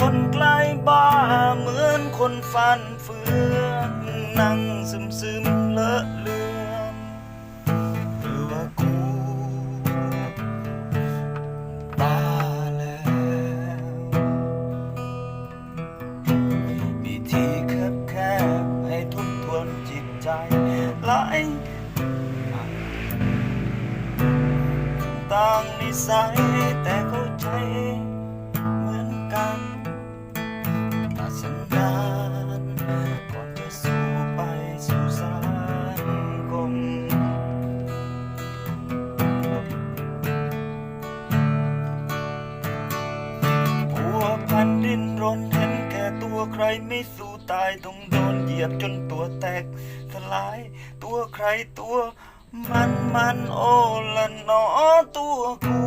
คนใกล้บ้าเหมือนคนฟันเฟืองนั่งซึมซึมเลอะเลือนหรือว่ากูบ้าแล้ว มีที่แคบแคบให้ทุบทวนจิตใจหลายต่างนิสัยแต่เรนเห็นแก่ตัวใครไม่สู้ตายต้องโดนเหยียบจนตัวแตกสลาย ตัวใครตัว มันมันโอละหนอตัวกู